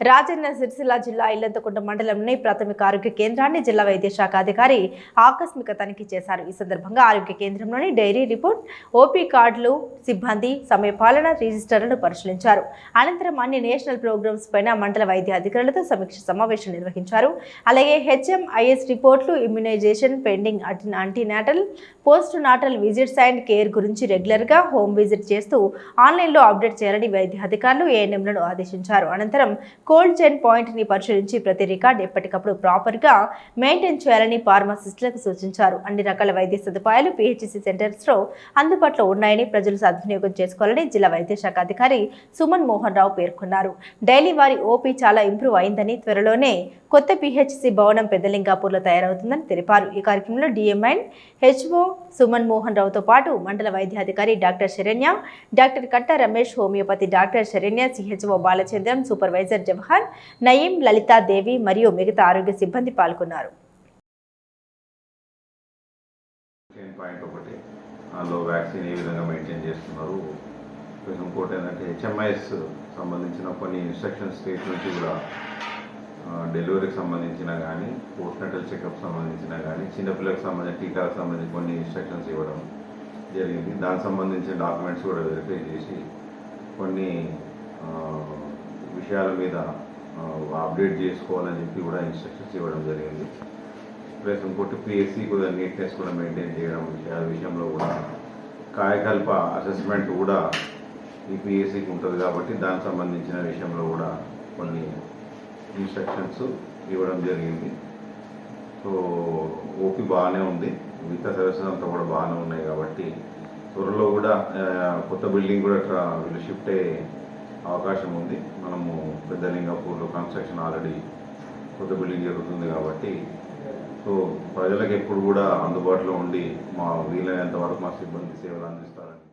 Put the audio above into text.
రాజన్న సిరిసిల్ల జిల్లా ఇల్లంతకుంట మండలంలోని ప్రాథమిక ఆరోగ్య కేంద్రాన్ని జిల్లా వైద్య శాఖ అధికారి ఆకస్మిక తనిఖీ చేశారు. ఈ సందర్భంగా ఆరోగ్య కేంద్రంలోని డైరీ రిపోర్ట్ ఓపీ కార్డులు సిబ్బంది సమయపాలన రిజిస్టర్లను పరిశీలించారు. అనంతరం అన్ని నేషనల్ ప్రోగ్రామ్స్ పైన మండల వైద్య అధికారులతో సమీక్ష సమావేశం నిర్వహించారు. అలాగే హెచ్ఎంఐఎస్ రిపోర్ట్లు immunization pending antenatal post natal visits and care గురించి రెగ్యులర్గా హోమ్ విజిట్ చేస్తూ ఆన్లైన్లో అప్డేట్ చేయాలని వైద్య అధికారులు ఏఎన్ఎంలను ఆదేశించారు. అనంతరం కోల్డ్ చైన్ పాయింట్ని పరిశీలించి ప్రతి రికార్డ్ ఎప్పటికప్పుడు ప్రాపర్గా మెయింటైన్ చేయాలని ఫార్మసిస్టులకు సూచించారు. అన్ని రకాల వైద్య సదుపాయాలు పిహెచ్సి సెంటర్స్లో అందుబాటులో ఉన్నాయని ప్రజలు సద్వినియోగం చేసుకోవాలని జిల్లా వైద్య శాఖ అధికారి సుమన్ మోహన్ రావు పేర్కొన్నారు. డైలీ వారి ఓపీ చాలా ఇంప్రూవ్ అయిందని త్వరలోనే కొత్త పిహెచ్సి భవనం పెద్దలింగాపూర్లో తయారవుతుందని తెలిపారు. ఈ కార్యక్రమంలో DM and HO Suman Mohan రావుతో పాటు మండల వైద్యాధికారి doctor Saranya doctor Katta Ramesh homeopathy doctor Saranya CHO Balachandram supervisor Jawahar Nayeem Lalitha Devi మరియు మిగతా ఆరోగ్య సిబ్బంది పాల్గొన్నారు. పాయింట్ ఒకటి. వ్యాక్సిన్ ఏ విధంగా మెయింటైన్ చేస్తున్నారు? ఇంకోటి ఏంటంటే హెచ్ఎంఐఎస్ సంబంధించిన కొన్ని ఇన్స్ట్రక్షన్స్ స్టేట్ నుంచి కూడా డెలివరీకి సంబంధించిన కానీ పోస్ట్నటల్ చెకప్ సంబంధించిన కానీ చిన్నపిల్లలకు సంబంధించిన టీకాలకు సంబంధించి కొన్ని ఇన్స్ట్రక్షన్స్ ఇవ్వడం జరిగింది. దానికి సంబంధించిన డాక్యుమెంట్స్ కూడా వెరిఫై చేసి కొన్ని విషయాల మీద అప్డేట్ చేసుకోవాలని చెప్పి కూడా ఇన్స్ట్రక్షన్స్ ఇవ్వడం జరిగింది. ప్లస్ ఇంకోటి పిఎస్సి కూడా నీట్నెస్ కూడా మెయింటైన్ చేయడం విషయాల విషయంలో కూడా కాయకల్ప అసెస్మెంట్ కూడా ఈ పిఎస్సికి ఉంటుంది కాబట్టి దానికి సంబంధించిన విషయంలో కూడా కొన్ని ఇన్స్ట్రక్షన్స్ ఇవ్వడం జరిగింది. సో ఓపి బాగానే ఉంది. మిగతా సర్వీసెస్ అంతా కూడా బాగానే ఉన్నాయి కాబట్టి త్వరలో కూడా కొత్త బిల్డింగ్ కూడా ట్రా- వీళ్ళు షిఫ్ట్ అయ్యే అవకాశం ఉంది. మనము పెద్దలింగపూర్లో కన్స్ట్రక్షన్ ఆల్రెడీ కొత్త బిల్డింగ్ జరుగుతుంది కాబట్టి సో ప్రజలకు ఎప్పుడు కూడా అందుబాటులో ఉండి మా వీలైనంత వరకు మా సిబ్బంది సేవలు అందిస్తారని